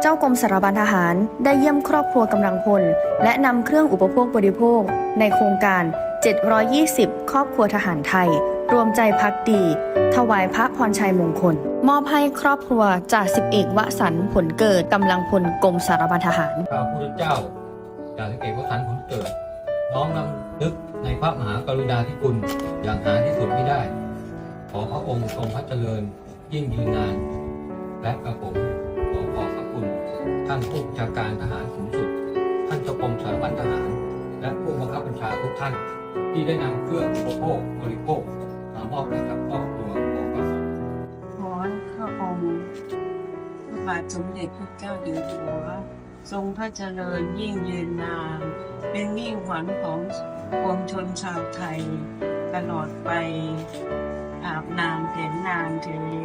เจ้ากรมสารบัญทหารได้เยี่ยมครอบครัวกำลังพล และนำเครื่องอุปโภคบริโภค ในโครงการ 720 ครอบครัวทหารไทย รวมใจพักดี ถวายพระพรชัยมงคล มอบให้ครอบครัวจ่าสิบเอกวสันต์ผลเกิดกำลังพลกรมสารบัญทหารข้าพระพุทธเจ้าจ่าสิบเอกวสันต์ผลเกิด น้อมนำนึกในพระมหากรุณาธิคุณอย่างหาที่สุดไม่ได้ ขอพระองค์ทรงพระเจริญยิ่งยืนนานและกระผมานผู้บัญชาการทหารสูงสุด ท่านเจ้ากรมสารวัตรทหาร และผู้บังคับบัญชาทุกท่าน ที่ได้นำเครื่องอุปโภคบริโภคมามอบให้กับครอบครัวของพระสงฆ์ขอพระองค์พระบาทสมเด็จพระเจ้าอยู่หัว ทรงพระเจริญยิ่งยืนนานเป็นมิ่งขวัญของปวงชนชาวไทย ตลอดไปอาบนานเห็นนานเถิด